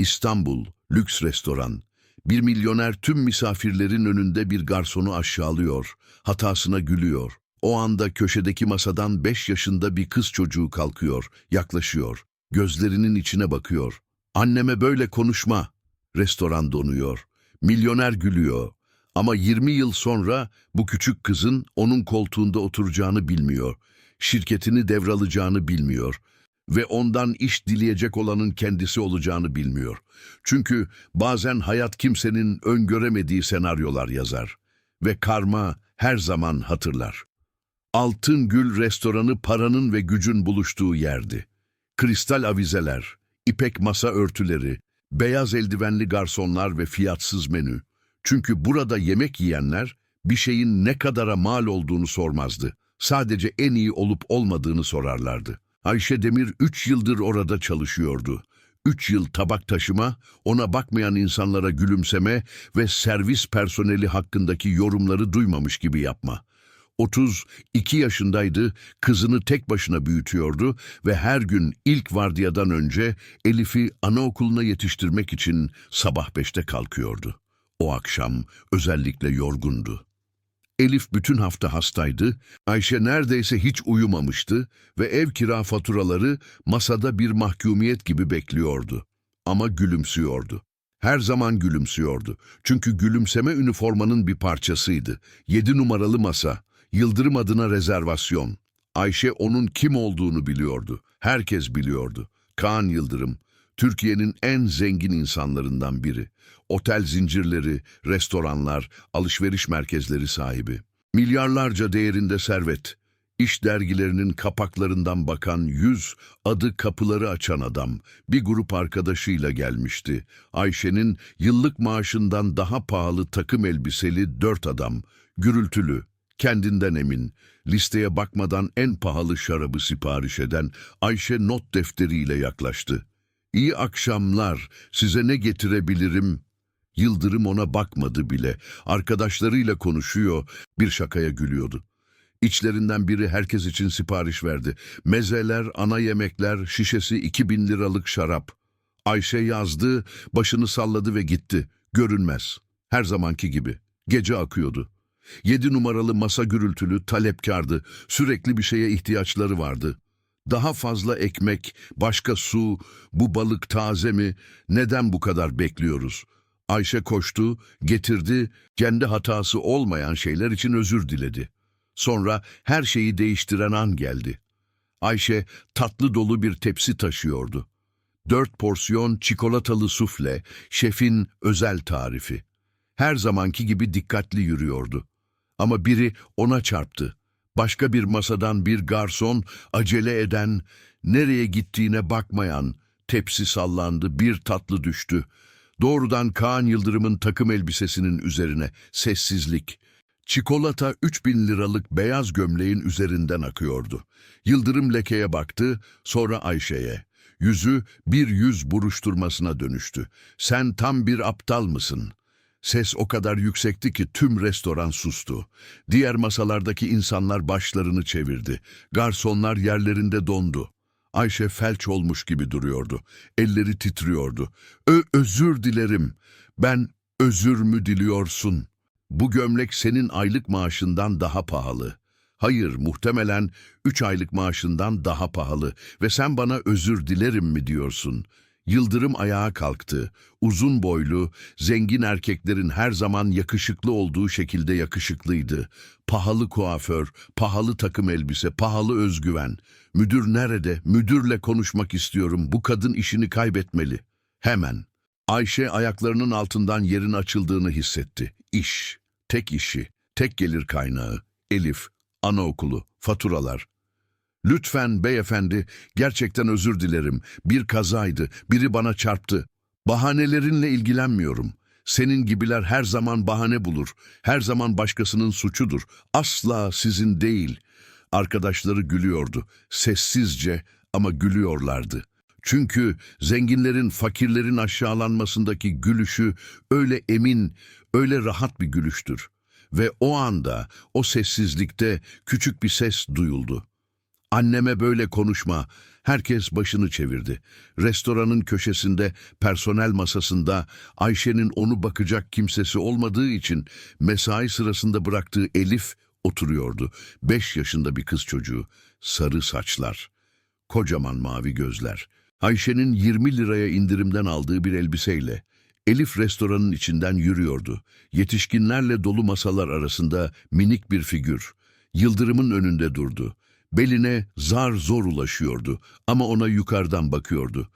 İstanbul, lüks restoran. Bir milyoner tüm misafirlerin önünde bir garsonu aşağılıyor, hatasına gülüyor. O anda köşedeki masadan beş yaşında bir kız çocuğu kalkıyor, yaklaşıyor. Gözlerinin içine bakıyor. Anneme böyle konuşma. Restoran donuyor. Milyoner gülüyor. Ama 20 yıl sonra bu küçük kızın onun koltuğunda oturacağını bilmiyor. Şirketini devralacağını bilmiyor. Ve ondan iş dileyecek olanın kendisi olacağını bilmiyor. Çünkü bazen hayat kimsenin öngöremediği senaryolar yazar. Ve karma her zaman hatırlar. Altın Gül restoranı paranın ve gücün buluştuğu yerdi. Kristal avizeler, ipek masa örtüleri, beyaz eldivenli garsonlar ve fiyatsız menü. Çünkü burada yemek yiyenler bir şeyin ne kadara mal olduğunu sormazdı. Sadece en iyi olup olmadığını sorarlardı. Ayşe Demir üç yıldır orada çalışıyordu. Üç yıl tabak taşıma, ona bakmayan insanlara gülümseme ve servis personeli hakkındaki yorumları duymamış gibi yapma. 32 yaşındaydı, kızını tek başına büyütüyordu ve her gün ilk vardiyadan önce Elif'i anaokuluna yetiştirmek için sabah beşte kalkıyordu. O akşam özellikle yorgundu. Elif bütün hafta hastaydı, Ayşe neredeyse hiç uyumamıştı ve ev kira faturaları masada bir mahkumiyet gibi bekliyordu. Ama gülümsüyordu. Her zaman gülümsüyordu. Çünkü gülümseme üniformanın bir parçasıydı. Yedi numaralı masa, Yıldırım adına rezervasyon. Ayşe onun kim olduğunu biliyordu. Herkes biliyordu. Kaan Yıldırım, Türkiye'nin en zengin insanlarından biri. Otel zincirleri, restoranlar, alışveriş merkezleri sahibi. Milyarlarca değerinde servet. İş dergilerinin kapaklarından bakan yüz, adı kapıları açan adam, bir grup arkadaşıyla gelmişti. Ayşe'nin yıllık maaşından daha pahalı takım elbiseli dört adam, gürültülü, kendinden emin, listeye bakmadan en pahalı şarabı sipariş eden Ayşe not defteriyle yaklaştı. İyi akşamlar, size ne getirebilirim? Yıldırım ona bakmadı bile. Arkadaşlarıyla konuşuyor, bir şakaya gülüyordu. İçlerinden biri herkes için sipariş verdi. Mezeler, ana yemekler, şişesi 2000 liralık şarap. Ayşe yazdı, başını salladı ve gitti. Görünmez. Her zamanki gibi. Gece akıyordu. Yedi numaralı masa gürültülü, talepkardı. Sürekli bir şeye ihtiyaçları vardı. Daha fazla ekmek, başka su, bu balık taze mi? Neden bu kadar bekliyoruz? Ayşe koştu, getirdi, kendi hatası olmayan şeyler için özür diledi. Sonra her şeyi değiştiren an geldi. Ayşe tatlı dolu bir tepsi taşıyordu. Dört porsiyon çikolatalı sufle, şefin özel tarifi. Her zamanki gibi dikkatli yürüyordu. Ama biri ona çarptı. Başka bir masadan bir garson, acele eden, nereye gittiğine bakmayan, tepsi sallandı, bir tatlı düştü. Doğrudan Kaan Yıldırım'ın takım elbisesinin üzerine, sessizlik. Çikolata 3000 liralık beyaz gömleğin üzerinden akıyordu. Yıldırım lekeye baktı, sonra Ayşe'ye. Yüzü bir yüz buruşturmasına dönüştü. Sen tam bir aptal mısın? Ses o kadar yüksekti ki tüm restoran sustu. Diğer masalardaki insanlar başlarını çevirdi. Garsonlar yerlerinde dondu. Ayşe felç olmuş gibi duruyordu. Elleri titriyordu. Ö özür dilerim. Ben özür mü diliyorsun? Bu gömlek senin aylık maaşından daha pahalı. Hayır, muhtemelen üç aylık maaşından daha pahalı ve sen bana özür dilerim mi diyorsun? Yıldırım ayağa kalktı. Uzun boylu, zengin erkeklerin her zaman yakışıklı olduğu şekilde yakışıklıydı. Pahalı kuaför, pahalı takım elbise, pahalı özgüven. Müdür nerede? Müdürle konuşmak istiyorum. Bu kadın işini kaybetmeli. Hemen. Ayşe ayaklarının altından yerin açıldığını hissetti. İş, tek işi, tek gelir kaynağı. Elif, anaokulu, faturalar. Lütfen beyefendi, gerçekten özür dilerim. Bir kazaydı, biri bana çarptı. Bahanelerinle ilgilenmiyorum. Senin gibiler her zaman bahane bulur. Her zaman başkasının suçudur. Asla sizin değil. Arkadaşları gülüyordu. Sessizce ama gülüyorlardı. Çünkü zenginlerin fakirlerin aşağılanmasındaki gülüşü öyle emin, öyle rahat bir gülüştür. Ve o anda, o sessizlikte küçük bir ses duyuldu. Anneme böyle konuşma. Herkes başını çevirdi. Restoranın köşesinde, personel masasında Ayşe'nin onu bakacak kimsesi olmadığı için mesai sırasında bıraktığı Elif oturuyordu. Beş yaşında bir kız çocuğu. Sarı saçlar. Kocaman mavi gözler. Ayşe'nin 20 liraya indirimden aldığı bir elbiseyle Elif restoranın içinden yürüyordu. Yetişkinlerle dolu masalar arasında minik bir figür. Yıldırımın önünde durdu. Beline zar zor ulaşıyordu ama ona yukarıdan bakıyordu.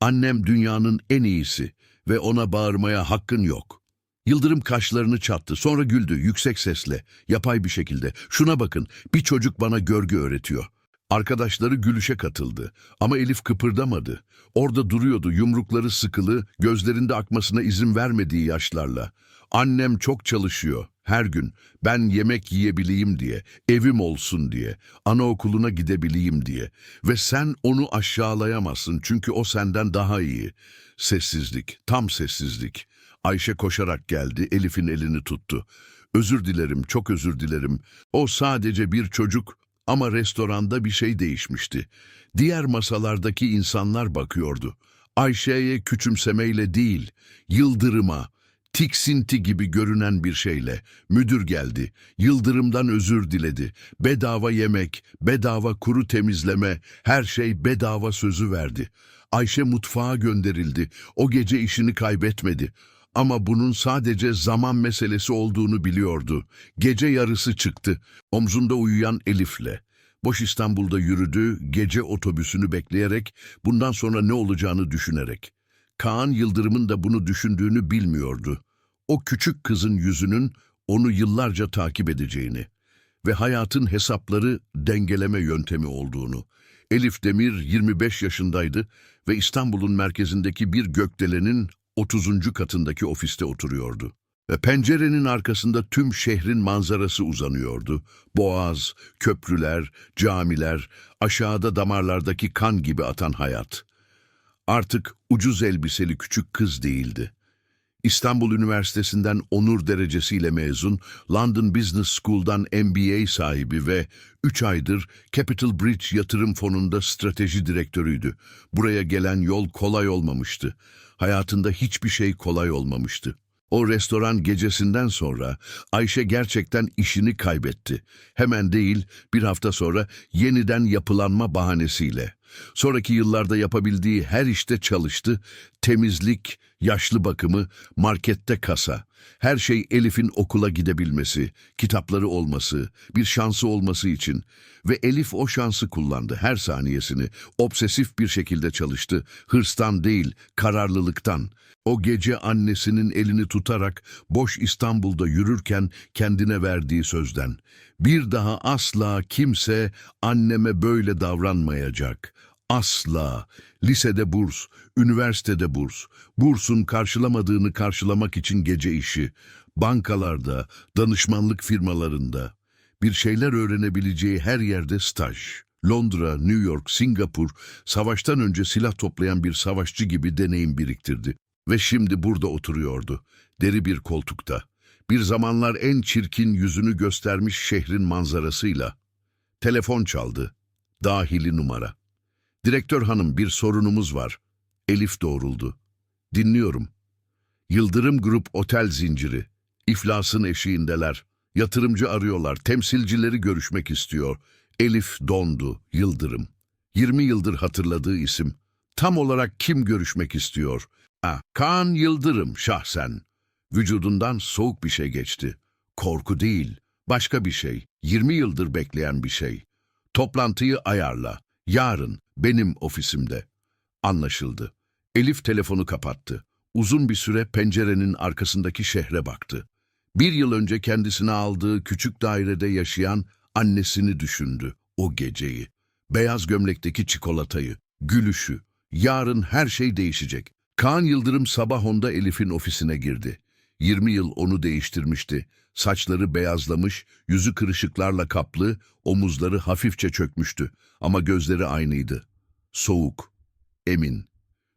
Annem dünyanın en iyisi ve ona bağırmaya hakkın yok. Yıldırım kaşlarını çattı, sonra güldü yüksek sesle, yapay bir şekilde. Şuna bakın, bir çocuk bana görgü öğretiyor. Arkadaşları gülüşe katıldı ama Elif kıpırdamadı. Orada duruyordu yumrukları sıkılı, gözlerinde akmasına izin vermediği yaşlarla. Annem çok çalışıyor her gün. Ben yemek yiyebileyim diye, evim olsun diye, anaokuluna gidebileyim diye. Ve sen onu aşağılayamazsın çünkü o senden daha iyi. Sessizlik, tam sessizlik. Ayşe koşarak geldi, Elif'in elini tuttu. Özür dilerim, çok özür dilerim. O sadece bir çocuk ama restoranda bir şey değişmişti. Diğer masalardaki insanlar bakıyordu. Ayşe'ye küçümsemeyle değil, yıldırıma, tiksinti gibi görünen bir şeyle. Müdür geldi, yıldırımdan özür diledi. Bedava yemek, bedava kuru temizleme, her şey bedava sözü verdi. Ayşe mutfağa gönderildi. O gece işini kaybetmedi. Ama bunun sadece zaman meselesi olduğunu biliyordu. Gece yarısı çıktı. Omzunda uyuyan Elif'le. Boş İstanbul'da yürüdü, gece otobüsünü bekleyerek, bundan sonra ne olacağını düşünerek. Kaan Yıldırım'ın da bunu düşündüğünü bilmiyordu. O küçük kızın yüzünün onu yıllarca takip edeceğini ve hayatın hesapları dengeleme yöntemi olduğunu. Elif Demir 25 yaşındaydı ve İstanbul'un merkezindeki bir gökdelenin 30. katındaki ofiste oturuyordu. Ve pencerenin arkasında tüm şehrin manzarası uzanıyordu. Boğaz, köprüler, camiler, aşağıda damarlardaki kan gibi atan hayat. Artık ucuz elbiseli küçük kız değildi. İstanbul Üniversitesi'nden onur derecesiyle mezun, London Business School'dan MBA sahibi ve 3 aydır Capital Bridge Yatırım Fonu'nda strateji direktörüydü. Buraya gelen yol kolay olmamıştı. Hayatında hiçbir şey kolay olmamıştı. O restoran gecesinden sonra Ayşe gerçekten işini kaybetti. Hemen değil, bir hafta sonra yeniden yapılanma bahanesiyle. Sonraki yıllarda yapabildiği her işte çalıştı. Temizlik, yaşlı bakımı, markette kasa. Her şey Elif'in okula gidebilmesi, kitapları olması, bir şansı olması için. Ve Elif o şansı kullandı her saniyesini. Obsesif bir şekilde çalıştı. Hırstan değil, kararlılıktan. O gece annesinin elini tutarak boş İstanbul'da yürürken kendine verdiği sözden. Bir daha asla kimse anneme böyle davranmayacak. Asla. Lisede burs, üniversitede burs, bursun karşılamadığını karşılamak için gece işi, bankalarda, danışmanlık firmalarında, bir şeyler öğrenebileceği her yerde staj. Londra, New York, Singapur, savaştan önce silah toplayan bir savaşçı gibi deneyim biriktirdi. Ve şimdi burada oturuyordu, deri bir koltukta. Bir zamanlar en çirkin yüzünü göstermiş şehrin manzarasıyla. Telefon çaldı. Dahili numara. Direktör hanım bir sorunumuz var. Elif doğruldu. Dinliyorum. Yıldırım Grup Otel Zinciri. İflasın eşiğindeler. Yatırımcı arıyorlar. Temsilcileri görüşmek istiyor. Elif dondu. Yıldırım. 20 yıldır hatırladığı isim. Tam olarak kim görüşmek istiyor? Ha, Kaan Yıldırım şahsen. Vücudundan soğuk bir şey geçti. Korku değil, başka bir şey. 20 yıldır bekleyen bir şey. Toplantıyı ayarla. Yarın benim ofisimde. Anlaşıldı. Elif telefonu kapattı. Uzun bir süre pencerenin arkasındaki şehre baktı. Bir yıl önce kendisine aldığı küçük dairede yaşayan annesini düşündü o geceyi. Beyaz gömlekteki çikolatayı, gülüşü. Yarın her şey değişecek. Kaan Yıldırım sabah onda Elif'in ofisine girdi. 20 yıl onu değiştirmişti. Saçları beyazlamış, yüzü kırışıklarla kaplı, omuzları hafifçe çökmüştü. Ama gözleri aynıydı. Soğuk, emin.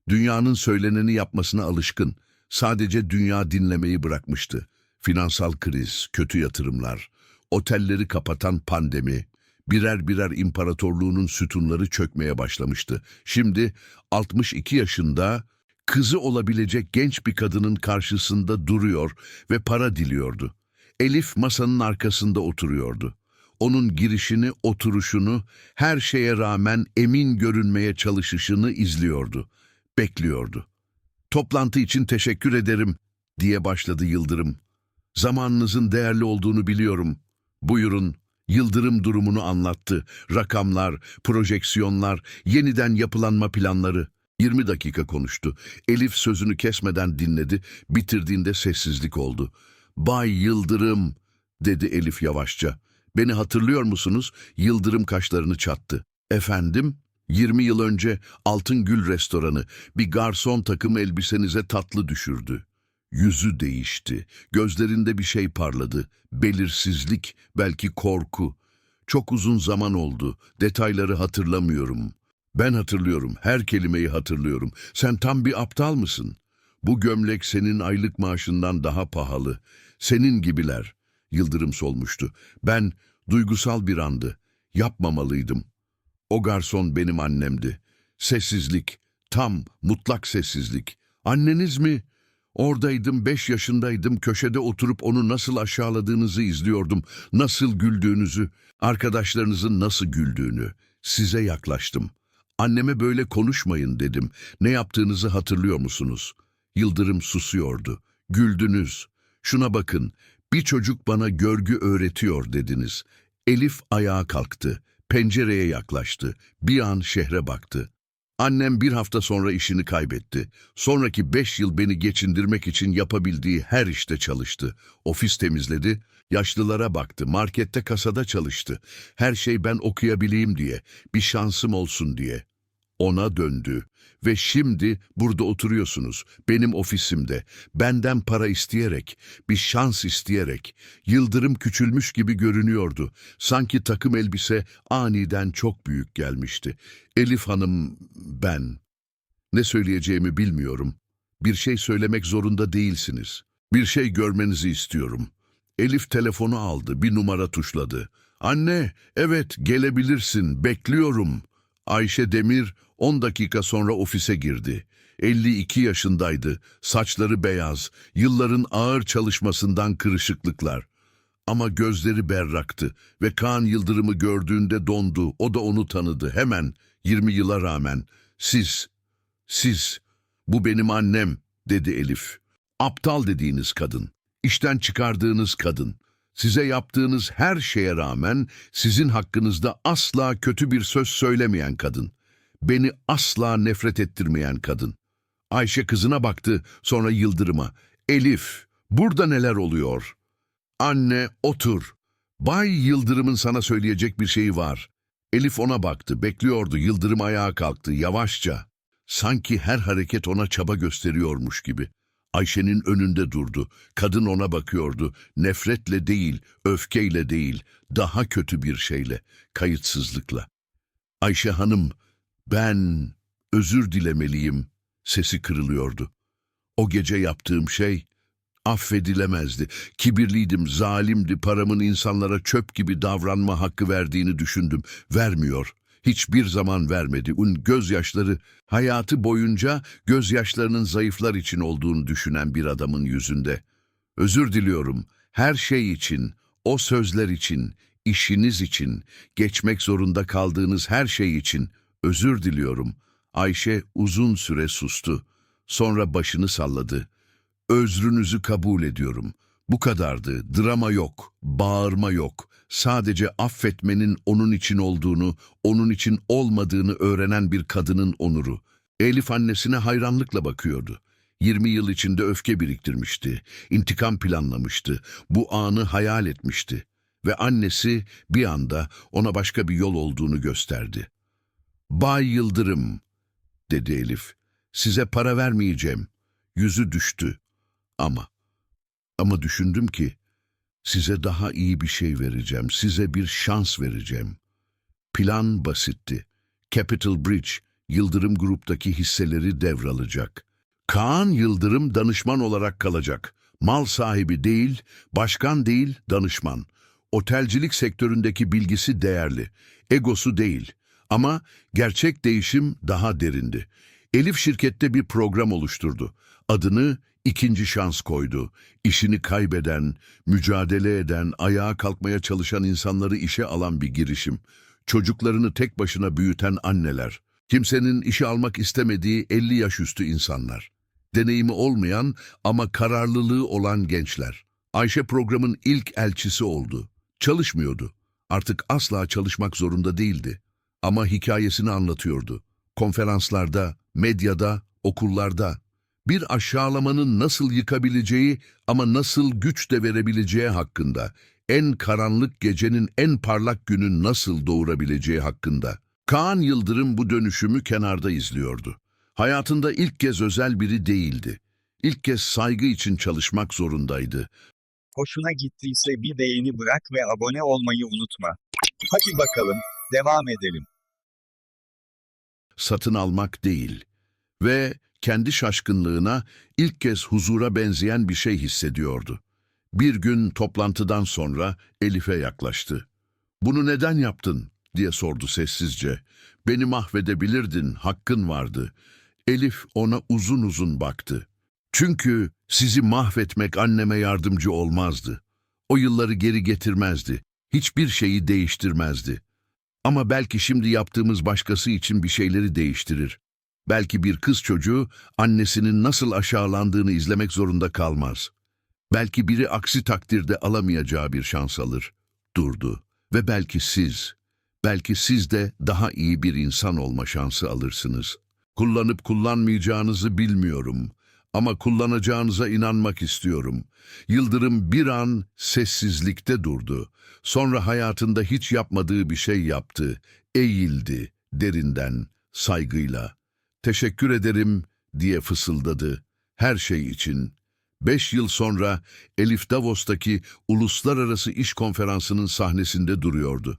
Dünyanın söyleneni yapmasına alışkın. Sadece dünya dinlemeyi bırakmıştı. Finansal kriz, kötü yatırımlar, otelleri kapatan pandemi, Birer birer imparatorluğunun sütunları çökmeye başlamıştı. Şimdi 62 yaşında kızı olabilecek genç bir kadının karşısında duruyor ve para diliyordu. Elif masanın arkasında oturuyordu. Onun girişini, oturuşunu, her şeye rağmen emin görünmeye çalışışını izliyordu. Bekliyordu. Toplantı için teşekkür ederim diye başladı Yıldırım. Zamanınızın değerli olduğunu biliyorum. Buyurun. Yıldırım durumunu anlattı. Rakamlar, projeksiyonlar, yeniden yapılanma planları. 20 dakika konuştu. Elif sözünü kesmeden dinledi. Bitirdiğinde sessizlik oldu. Bay Yıldırım, dedi Elif yavaşça. Beni hatırlıyor musunuz? Yıldırım kaşlarını çattı. Efendim? 20 yıl önce Altın Gül restoranı bir garson takım elbisenize tatlı düşürdü. Yüzü değişti. Gözlerinde bir şey parladı. Belirsizlik, belki korku. Çok uzun zaman oldu. Detayları hatırlamıyorum. Ben hatırlıyorum. Her kelimeyi hatırlıyorum. Sen tam bir aptal mısın? Bu gömlek senin aylık maaşından daha pahalı. Senin gibiler. Yıldırım solmuştu. Ben duygusal bir andı. Yapmamalıydım. O garson benim annemdi. Sessizlik, tam, mutlak sessizlik. Anneniz mi? Oradaydım, beş yaşındaydım, köşede oturup onu nasıl aşağıladığınızı izliyordum, nasıl güldüğünüzü, arkadaşlarınızın nasıl güldüğünü. Size yaklaştım. Anneme böyle konuşmayın dedim. Ne yaptığınızı hatırlıyor musunuz? Yıldırım susuyordu. Güldünüz. Şuna bakın, bir çocuk bana görgü öğretiyor dediniz. Elif ayağa kalktı. Pencereye yaklaştı. Bir an şehre baktı. Annem bir hafta sonra işini kaybetti. Sonraki beş yıl beni geçindirmek için yapabildiği her işte çalıştı. Ofis temizledi, yaşlılara baktı, markette kasada çalıştı. Her şey ben okuyabileyim diye, bir şansım olsun diye. Ona döndü ve şimdi burada oturuyorsunuz, benim ofisimde, benden para isteyerek, bir şans isteyerek. Yıldırım küçülmüş gibi görünüyordu. Sanki takım elbise aniden çok büyük gelmişti. Elif Hanım, ben. Ne söyleyeceğimi bilmiyorum. Bir şey söylemek zorunda değilsiniz. Bir şey görmenizi istiyorum. Elif telefonu aldı, bir numara tuşladı. Anne, evet gelebilirsin, bekliyorum. Ayşe Demir 10 dakika sonra ofise girdi. 52 yaşındaydı, saçları beyaz, yılların ağır çalışmasından kırışıklıklar. Ama gözleri berraktı ve Kaan Yıldırım'ı gördüğünde dondu. O da onu tanıdı hemen 20 yıla rağmen. Siz, siz, bu benim annem dedi Elif. Aptal dediğiniz kadın, işten çıkardığınız kadın. Size yaptığınız her şeye rağmen sizin hakkınızda asla kötü bir söz söylemeyen kadın. Beni asla nefret ettirmeyen kadın. Ayşe kızına baktı, sonra Yıldırım'a. Elif, burada neler oluyor? Anne, otur. Bay Yıldırım'ın sana söyleyecek bir şeyi var. Elif ona baktı, bekliyordu. Yıldırım ayağa kalktı, yavaşça. Sanki her hareket ona çaba gösteriyormuş gibi. Ayşe'nin önünde durdu. Kadın ona bakıyordu. Nefretle değil, öfkeyle değil, daha kötü bir şeyle, kayıtsızlıkla. Ayşe Hanım, ben özür dilemeliyim. Sesi kırılıyordu. O gece yaptığım şey affedilemezdi. Kibirliydim, zalimdi, paramın insanlara çöp gibi davranma hakkı verdiğini düşündüm. Vermiyor. Hiçbir zaman vermedi. Un gözyaşları hayatı boyunca gözyaşlarının zayıflar için olduğunu düşünen bir adamın yüzünde. Özür diliyorum. Her şey için, o sözler için, işiniz için, geçmek zorunda kaldığınız her şey için özür diliyorum. Ayşe uzun süre sustu. Sonra başını salladı. Özrünüzü kabul ediyorum. Bu kadardı. Drama yok, bağırma yok. Sadece affetmenin onun için olduğunu, onun için olmadığını öğrenen bir kadının onuru. Elif annesine hayranlıkla bakıyordu. 20 yıl içinde öfke biriktirmişti, intikam planlamıştı, bu anı hayal etmişti. Ve annesi bir anda ona başka bir yol olduğunu gösterdi. Bay Yıldırım, dedi Elif, size para vermeyeceğim. Yüzü düştü. Ama, ama düşündüm ki, size daha iyi bir şey vereceğim, size bir şans vereceğim. Plan basitti. Capital Bridge, Yıldırım Grup'taki hisseleri devralacak. Kaan Yıldırım danışman olarak kalacak. Mal sahibi değil, başkan değil, danışman. otelcilik sektöründeki bilgisi değerli, egosu değil. Ama gerçek değişim daha derindi. Elif şirkette bir program oluşturdu. Adını ikinci şans koydu. İşini kaybeden, mücadele eden, ayağa kalkmaya çalışan insanları işe alan bir girişim. Çocuklarını tek başına büyüten anneler. Kimsenin işe almak istemediği 50 yaş üstü insanlar. Deneyimi olmayan ama kararlılığı olan gençler. Ayşe programın ilk elçisi oldu. Çalışmıyordu. Artık asla çalışmak zorunda değildi. Ama hikayesini anlatıyordu. Konferanslarda, medyada, okullarda. Bir aşağılamanın nasıl yıkabileceği ama nasıl güç de verebileceği hakkında. En karanlık gecenin en parlak günün nasıl doğurabileceği hakkında. Kaan Yıldırım bu dönüşümü kenarda izliyordu. Hayatında ilk kez özel biri değildi. İlk kez saygı için çalışmak zorundaydı. Hoşuna gittiyse bir beğeni bırak ve abone olmayı unutma. Hadi bakalım, devam edelim. Satın almak değil. Ve kendi şaşkınlığına ilk kez huzura benzeyen bir şey hissediyordu. Bir gün toplantıdan sonra Elif'e yaklaştı. ''Bunu neden yaptın?'' diye sordu sessizce. ''Beni mahvedebilirdin, hakkın vardı.'' Elif ona uzun uzun baktı. ''Çünkü sizi mahvetmek anneme yardımcı olmazdı. O yılları geri getirmezdi. Hiçbir şeyi değiştirmezdi.'' Ama belki şimdi yaptığımız başkası için bir şeyleri değiştirir. Belki bir kız çocuğu annesinin nasıl aşağılandığını izlemek zorunda kalmaz. Belki biri aksi takdirde alamayacağı bir şans alır. Durdu. Ve belki siz, belki siz de daha iyi bir insan olma şansı alırsınız. Kullanıp kullanmayacağınızı bilmiyorum. Ama kullanacağınıza inanmak istiyorum. Yıldırım bir an sessizlikte durdu. Sonra hayatında hiç yapmadığı bir şey yaptı. Eğildi derinden, saygıyla. Teşekkür ederim diye fısıldadı. Her şey için. Beş yıl sonra Elif Davos'taki Uluslararası İş Konferansı'nın sahnesinde duruyordu.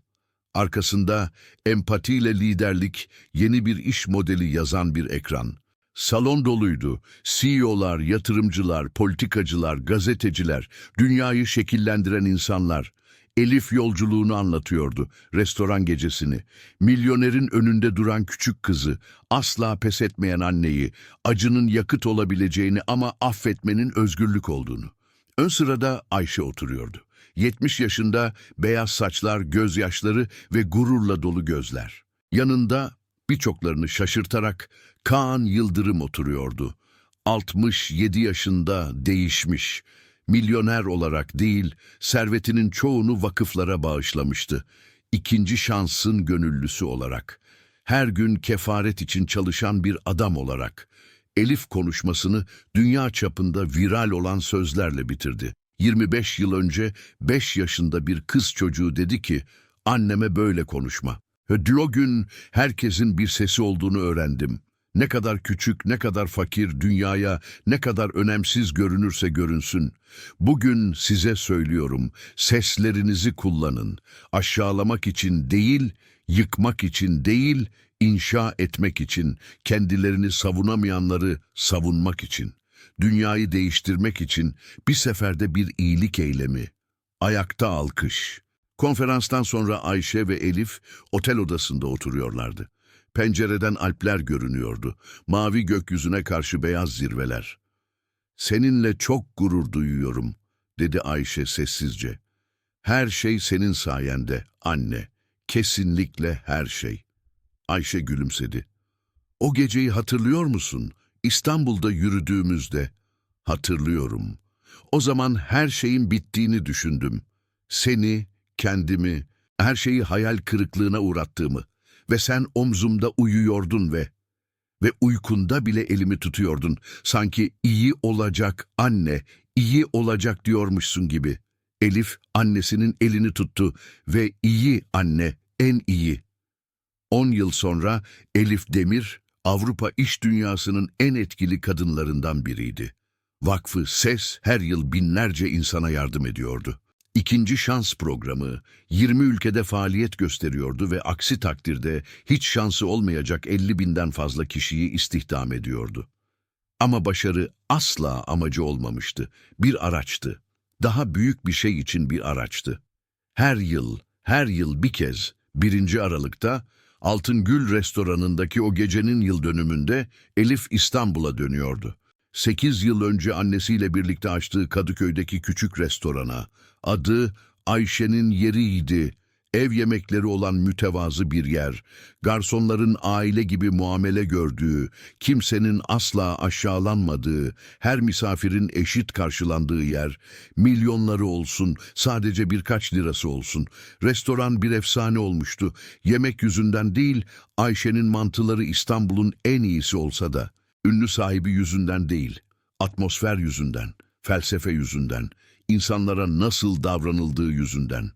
Arkasında empatiyle liderlik, yeni bir iş modeli yazan bir ekran. Salon doluydu. CEO'lar, yatırımcılar, politikacılar, gazeteciler, dünyayı şekillendiren insanlar. Elif yolculuğunu anlatıyordu, restoran gecesini. Milyonerin önünde duran küçük kızı, asla pes etmeyen anneyi, acının yakıt olabileceğini ama affetmenin özgürlük olduğunu. Ön sırada Ayşe oturuyordu. 70 yaşında beyaz saçlar, gözyaşları ve gururla dolu gözler. Yanında birçoklarını şaşırtarak Kaan Yıldırım oturuyordu. 67 yaşında değişmiş, milyoner olarak değil, servetinin çoğunu vakıflara bağışlamıştı. İkinci şansın gönüllüsü olarak. Her gün kefaret için çalışan bir adam olarak. Elif konuşmasını dünya çapında viral olan sözlerle bitirdi. 25 yıl önce 5 yaşında bir kız çocuğu dedi ki, anneme böyle konuşma. O gün herkesin bir sesi olduğunu öğrendim. Ne kadar küçük, ne kadar fakir, dünyaya ne kadar önemsiz görünürse görünsün. Bugün size söylüyorum, seslerinizi kullanın. Aşağılamak için değil, yıkmak için değil, inşa etmek için, kendilerini savunamayanları savunmak için, dünyayı değiştirmek için bir seferde bir iyilik eylemi. Ayakta alkış. Konferanstan sonra Ayşe ve Elif otel odasında oturuyorlardı. Pencereden Alpler görünüyordu. Mavi gökyüzüne karşı beyaz zirveler. Seninle çok gurur duyuyorum, dedi Ayşe sessizce. Her şey senin sayende, anne. Kesinlikle her şey. Ayşe gülümsedi. O geceyi hatırlıyor musun? İstanbul'da yürüdüğümüzde. Hatırlıyorum. O zaman her şeyin bittiğini düşündüm. Seni, kendimi, her şeyi hayal kırıklığına uğrattığımı ve sen omzumda uyuyordun ve ve uykunda bile elimi tutuyordun. Sanki iyi olacak anne, iyi olacak diyormuşsun gibi. Elif annesinin elini tuttu ve iyi anne, en iyi. On yıl sonra Elif Demir, Avrupa iş dünyasının en etkili kadınlarından biriydi. Vakfı SES her yıl binlerce insana yardım ediyordu. İkinci şans programı 20 ülkede faaliyet gösteriyordu ve aksi takdirde hiç şansı olmayacak 50 binden fazla kişiyi istihdam ediyordu. Ama başarı asla amacı olmamıştı. Bir araçtı. Daha büyük bir şey için bir araçtı. Her yıl, her yıl bir kez 1. Aralık'ta Altın Gül restoranındaki o gecenin yıl dönümünde Elif İstanbul'a dönüyordu. 8 yıl önce annesiyle birlikte açtığı Kadıköy'deki küçük restorana, adı Ayşe'nin yeriydi. Ev yemekleri olan mütevazı bir yer, garsonların aile gibi muamele gördüğü, kimsenin asla aşağılanmadığı, her misafirin eşit karşılandığı yer, milyonları olsun, sadece birkaç lirası olsun. Restoran bir efsane olmuştu. Yemek yüzünden değil, Ayşe'nin mantıları İstanbul'un en iyisi olsa da, ünlü sahibi yüzünden değil, atmosfer yüzünden, felsefe yüzünden, insanlara nasıl davranıldığı yüzünden.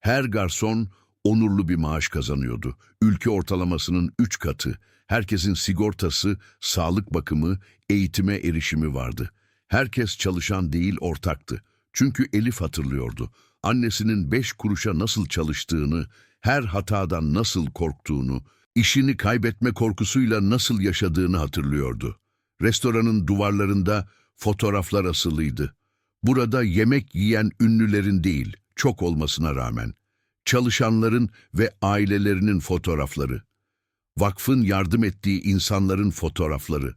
Her garson onurlu bir maaş kazanıyordu. Ülke ortalamasının üç katı. Herkesin sigortası, sağlık bakımı, eğitime erişimi vardı. Herkes çalışan değil ortaktı. Çünkü Elif hatırlıyordu. Annesinin beş kuruşa nasıl çalıştığını, her hatadan nasıl korktuğunu, işini kaybetme korkusuyla nasıl yaşadığını hatırlıyordu. Restoranın duvarlarında fotoğraflar asılıydı. Burada yemek yiyen ünlülerin değil, çok olmasına rağmen, çalışanların ve ailelerinin fotoğrafları, vakfın yardım ettiği insanların fotoğrafları,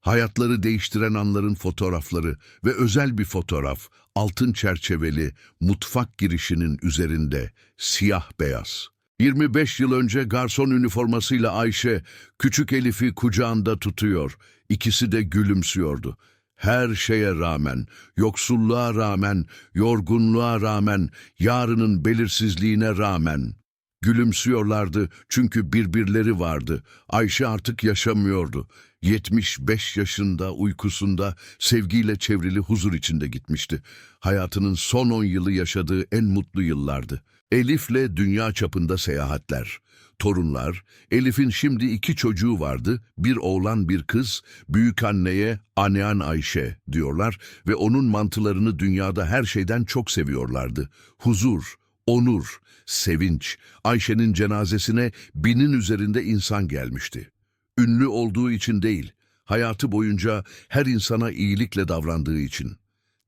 hayatları değiştiren anların fotoğrafları ve özel bir fotoğraf, altın çerçeveli, mutfak girişinin üzerinde, siyah beyaz. 25 yıl önce garson üniformasıyla Ayşe, küçük Elif'i kucağında tutuyor, ikisi de gülümsüyordu. Her şeye rağmen, yoksulluğa rağmen, yorgunluğa rağmen, yarının belirsizliğine rağmen. Gülümsüyorlardı çünkü birbirleri vardı. Ayşe artık yaşamıyordu. 75 yaşında uykusunda sevgiyle çevrili huzur içinde gitmişti. Hayatının son 10 yılı yaşadığı en mutlu yıllardı. Elif'le dünya çapında seyahatler, torunlar, Elif'in şimdi iki çocuğu vardı, bir oğlan bir kız, büyük anneye Anean Ayşe diyorlar ve onun mantılarını dünyada her şeyden çok seviyorlardı. Huzur, onur, sevinç, Ayşe'nin cenazesine binin üzerinde insan gelmişti. Ünlü olduğu için değil, hayatı boyunca her insana iyilikle davrandığı için.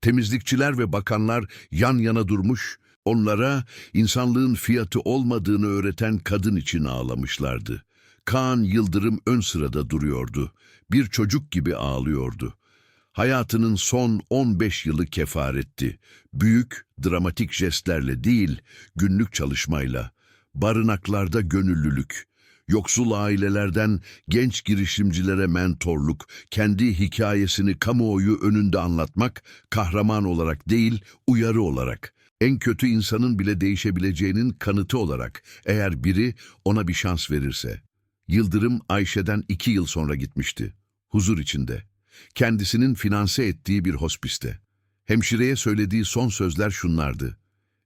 Temizlikçiler ve bakanlar yan yana durmuş, onlara insanlığın fiyatı olmadığını öğreten kadın için ağlamışlardı. Kaan Yıldırım ön sırada duruyordu. Bir çocuk gibi ağlıyordu. Hayatının son 15 yılı kefaretti. Büyük, dramatik jestlerle değil, günlük çalışmayla. Barınaklarda gönüllülük. Yoksul ailelerden genç girişimcilere mentorluk, kendi hikayesini kamuoyu önünde anlatmak, kahraman olarak değil, uyarı olarak. En kötü insanın bile değişebileceğinin kanıtı olarak, eğer biri ona bir şans verirse. Yıldırım Ayşe'den iki yıl sonra gitmişti. Huzur içinde. Kendisinin finanse ettiği bir hospiste. Hemşireye söylediği son sözler şunlardı.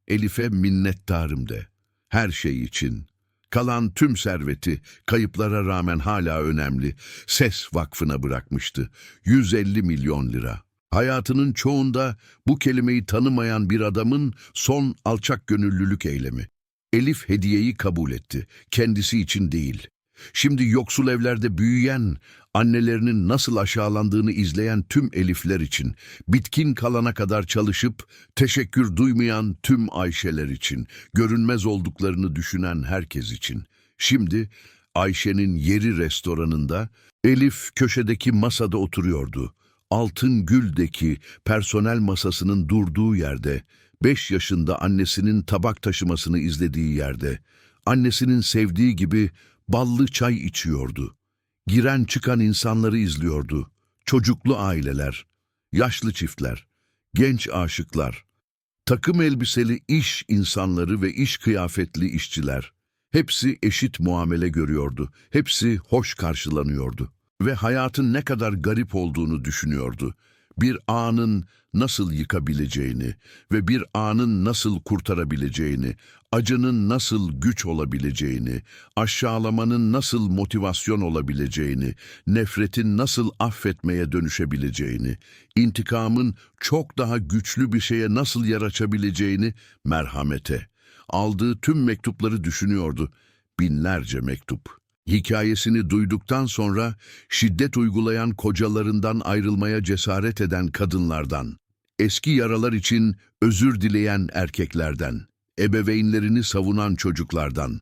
Elif'e minnettarım de. Her şey için. Kalan tüm serveti, kayıplara rağmen hala önemli, SES Vakfı'na bırakmıştı. 150 milyon lira. Hayatının çoğunda bu kelimeyi tanımayan bir adamın son alçak gönüllülük eylemi. Elif hediyeyi kabul etti, kendisi için değil. Şimdi yoksul evlerde büyüyen, annelerinin nasıl aşağılandığını izleyen tüm Elifler için, bitkin kalana kadar çalışıp teşekkür duymayan tüm Ayşeler için, görünmez olduklarını düşünen herkes için. Şimdi Ayşe'nin yeri restoranında Elif köşedeki masada oturuyordu. Altın Gül'deki personel masasının durduğu yerde, beş yaşında annesinin tabak taşımasını izlediği yerde, annesinin sevdiği gibi ballı çay içiyordu. Giren çıkan insanları izliyordu. Çocuklu aileler, yaşlı çiftler, genç aşıklar, takım elbiseli iş insanları ve iş kıyafetli işçiler. Hepsi eşit muamele görüyordu. Hepsi hoş karşılanıyordu. Ve hayatın ne kadar garip olduğunu düşünüyordu. Bir anın nasıl yıkabileceğini ve bir anın nasıl kurtarabileceğini, acının nasıl güç olabileceğini, aşağılamanın nasıl motivasyon olabileceğini, nefretin nasıl affetmeye dönüşebileceğini, intikamın çok daha güçlü bir şeye nasıl yer açabileceğini merhamete. Aldığı tüm mektupları düşünüyordu. Binlerce mektup. Hikayesini duyduktan sonra şiddet uygulayan kocalarından ayrılmaya cesaret eden kadınlardan, eski yaralar için özür dileyen erkeklerden, ebeveynlerini savunan çocuklardan.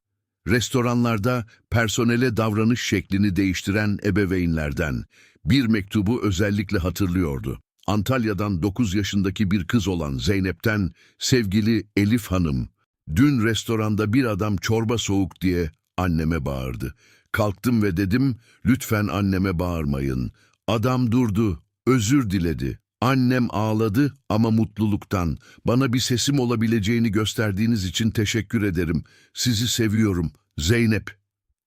Restoranlarda personele davranış şeklini değiştiren ebeveynlerden. Bir mektubu özellikle hatırlıyordu. Antalya'dan 9 yaşındaki bir kız olan Zeynep'ten sevgili Elif Hanım. Dün restoranda bir adam çorba soğuk diye anneme bağırdı. Kalktım ve dedim lütfen anneme bağırmayın. Adam durdu, özür diledi. Annem ağladı ama mutluluktan. Bana bir sesim olabileceğini gösterdiğiniz için teşekkür ederim. Sizi seviyorum. Zeynep.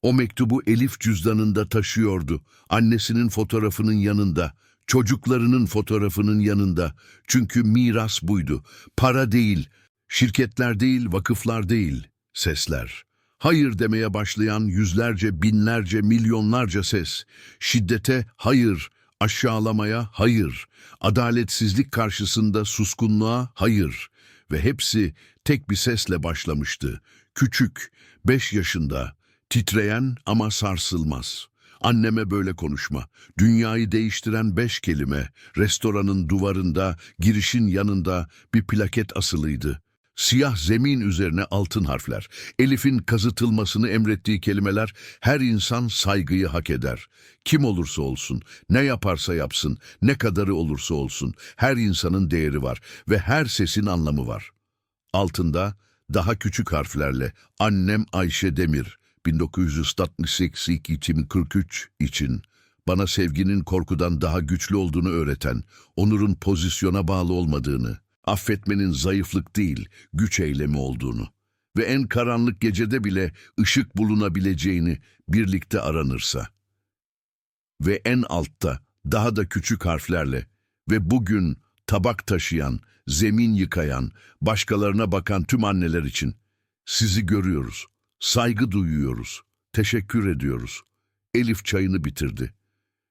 O mektubu Elif cüzdanında taşıyordu. Annesinin fotoğrafının yanında. Çocuklarının fotoğrafının yanında. Çünkü miras buydu. Para değil, şirketler değil, vakıflar değil. Sesler. Hayır demeye başlayan yüzlerce, binlerce, milyonlarca ses. Şiddete hayır, aşağılamaya hayır, adaletsizlik karşısında suskunluğa hayır. Ve hepsi tek bir sesle başlamıştı. Küçük, beş yaşında, titreyen ama sarsılmaz. Anneme böyle konuşma. Dünyayı değiştiren beş kelime. Restoranın duvarında, girişin yanında bir plaket asılıydı. Siyah zemin üzerine altın harfler. Elif'in kazıtılmasını emrettiği kelimeler her insan saygıyı hak eder. Kim olursa olsun, ne yaparsa yapsın, ne kadarı olursa olsun her insanın değeri var ve her sesin anlamı var. Altında daha küçük harflerle Annem Ayşe Demir 1968-2043 için bana sevginin korkudan daha güçlü olduğunu öğreten, onurun pozisyona bağlı olmadığını, affetmenin zayıflık değil, güç eylemi olduğunu ve en karanlık gecede bile ışık bulunabileceğini birlikte aranırsa. Ve en altta daha da küçük harflerle ve bugün tabak taşıyan, zemin yıkayan, başkalarına bakan tüm anneler için sizi görüyoruz, saygı duyuyoruz, teşekkür ediyoruz. Elif çayını bitirdi.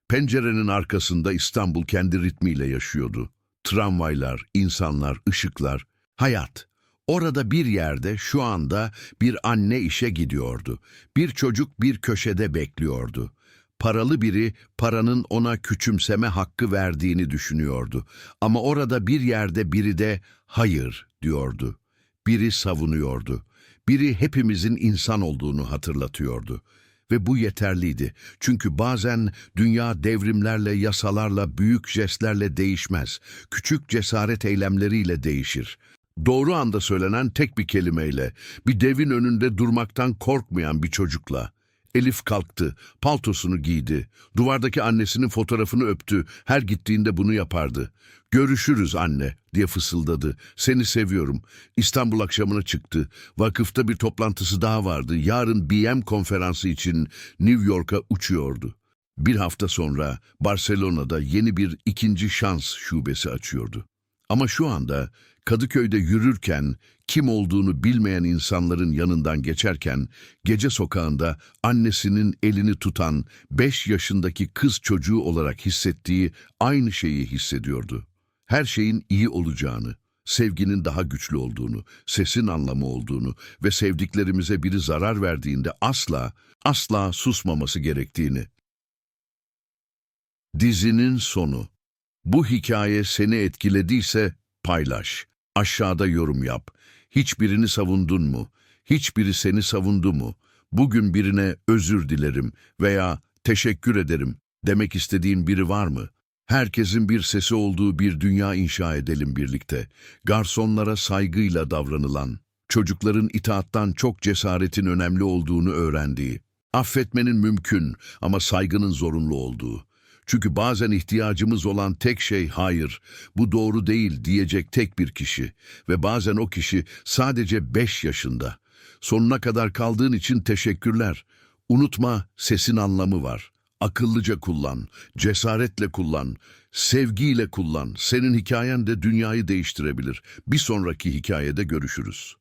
Pencerenin arkasında İstanbul kendi ritmiyle yaşıyordu. Tramvaylar, insanlar, ışıklar, hayat. Orada bir yerde şu anda bir anne işe gidiyordu. Bir çocuk bir köşede bekliyordu. Paralı biri paranın ona küçümseme hakkı verdiğini düşünüyordu. Ama orada bir yerde biri de hayır diyordu. Biri savunuyordu. Biri hepimizin insan olduğunu hatırlatıyordu. Ve bu yeterliydi. Çünkü bazen dünya devrimlerle, yasalarla, büyük jestlerle değişmez. Küçük cesaret eylemleriyle değişir. Doğru anda söylenen tek bir kelimeyle, bir devin önünde durmaktan korkmayan bir çocukla. Elif kalktı, paltosunu giydi, duvardaki annesinin fotoğrafını öptü, her gittiğinde bunu yapardı. Görüşürüz anne diye fısıldadı. Seni seviyorum. İstanbul akşamına çıktı. Vakıfta bir toplantısı daha vardı. Yarın BM konferansı için New York'a uçuyordu. Bir hafta sonra Barcelona'da yeni bir ikinci şans şubesi açıyordu. Ama şu anda Kadıköy'de yürürken kim olduğunu bilmeyen insanların yanından geçerken gece sokağında annesinin elini tutan 5 yaşındaki kız çocuğu olarak hissettiği aynı şeyi hissediyordu. Her şeyin iyi olacağını, sevginin daha güçlü olduğunu, sesin anlamı olduğunu ve sevdiklerimize biri zarar verdiğinde asla, asla susmaması gerektiğini. Dizinin sonu. Bu hikaye seni etkilediyse paylaş. Aşağıda yorum yap. Hiçbirini savundun mu? Hiçbiri seni savundu mu? Bugün birine özür dilerim veya teşekkür ederim demek istediğin biri var mı? Herkesin bir sesi olduğu bir dünya inşa edelim birlikte. Garsonlara saygıyla davranılan, çocukların itaattan çok cesaretin önemli olduğunu öğrendiği, affetmenin mümkün ama saygının zorunlu olduğu, çünkü bazen ihtiyacımız olan tek şey hayır, bu doğru değil diyecek tek bir kişi ve bazen o kişi sadece beş yaşında. Sonuna kadar kaldığın için teşekkürler. Unutma sesin anlamı var. Akıllıca kullan, cesaretle kullan, sevgiyle kullan. Senin hikayen de dünyayı değiştirebilir. Bir sonraki hikayede görüşürüz.